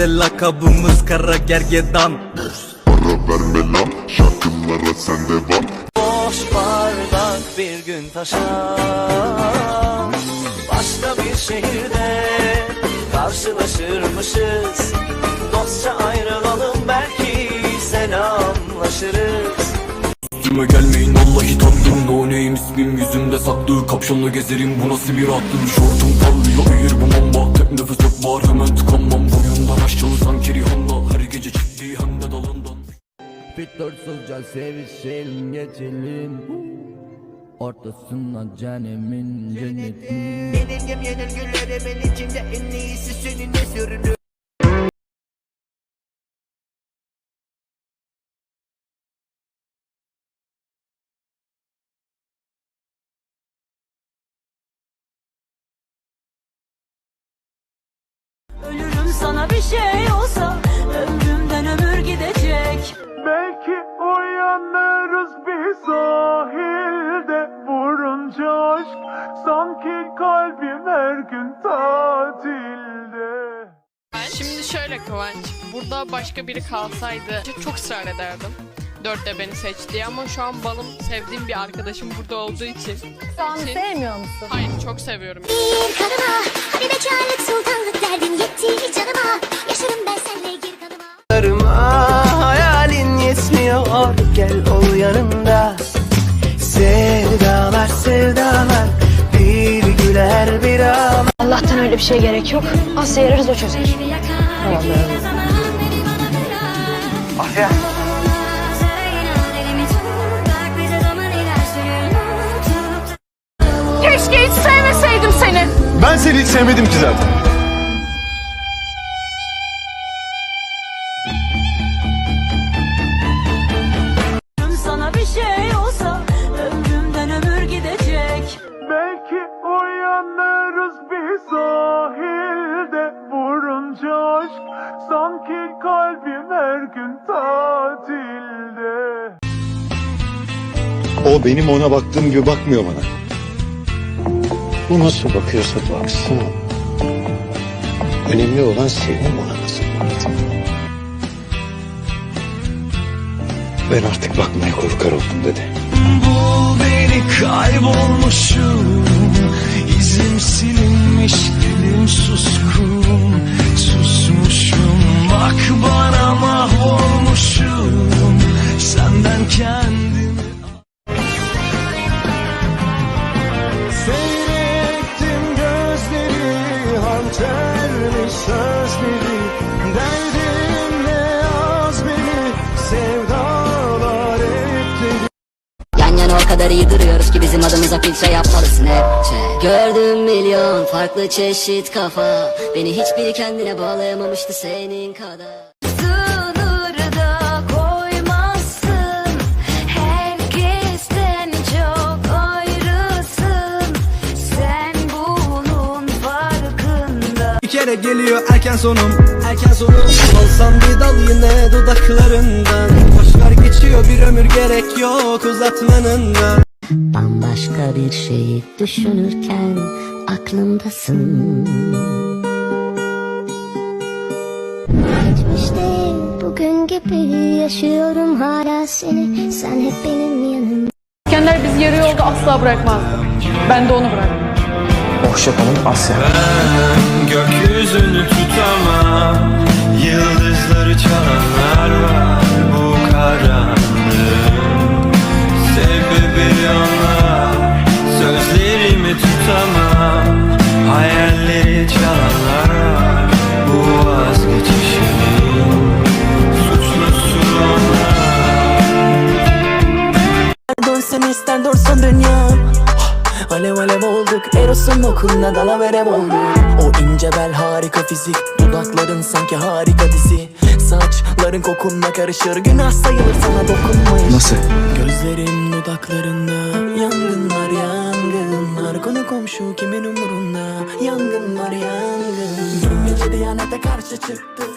Sende lakabımız kara gergedan. Para verme lan şarkılara sen devam Boş bardak bir gün taşar Başka bir şehirde karşılaşırmışız. Dostça ayrılalım belki selamlaşırız Üstüme gelmeyin vallahi tatlım No name ismim yüzümde saklı. Kapşonla gezerim bu nasıl bir attım? Şortum parlıyor Fittorsuzca sevişelim geçelim. Ortasından cehennemin cennetin Yenilgim yenilgülerimin içinde en iyisi seninle sürünür Ölürüm sana bir şey gün tatilde Şimdi şöyle Kıvanç, burada başka biri kalsaydı çok ısrar ederdim. Dörtte beni seç diye ama şu an balım sevdiğim bir arkadaşım burada olduğu için. Şu an için- sevmiyor musun? Hayır çok seviyorum. Bir kanıma Hadi bekarlık sultanlık derdin yetti canıma Allah'tan öyle bir şey gerek yok. Asya yararız o çözer. Keşke hiç sevmeseydim seni. Ben seni hiç sevmedim ki zaten Vurunca aşk sanki kalbim her gün tatilde. O benim ona baktığım gibi bakmıyor bana. Bu nasıl bakıyorsa baksın. Önemli olan senin ona nasıl baktığın. Ben artık bakmaya korkar oldum dedi. Bul beni kaybolmuşum İzim Seyrettim gözleri hançerli sözleri Derdimle yaz beni sevdalar etti Yan yana o kadar iyi duruyoruz ki bizim adımıza filtre yapmalısın hepçe Gördüm milyon farklı çeşit kafa. Beni hiçbiri kendine bağlayamamıştı senin kadar kere geliyor erken sonum. Erken sonum. Alsam bir dal yine dudaklarından. Boşver geçiyor bir ömür gerek yok uzatmanın da Bambaşka bir şeyi düşünürken aklımdasın. Geçmişte bugün gibi yaşıyorum hala seni. Sen hep benim yanımda. İskender bizi yarı yolda asla bırakmazdı. Ben de onu bıraktım. Gökyüzünü tutamam Yıldızları çalanlar var bu karanlığın Sebebi onlar. Sözlerimi tutamam Hayalleri çalanlar var Bu vazgeçişimin Suçlusu onlar. Dönsen ister dursun dünyam Alev alev olduk Eros'un okuluna dalaverem olduk O ince bel harika fizik Dudakların sanki harika dizi Saçların kokunla karışır Günah sayılır sana dokunmayış Nasıl? Gözlerim dudaklarında Yangınlar yangınlar. Konu komşu kimin umurunda? Yangınlar yangın. Dün gece Diyanete karşı çıktık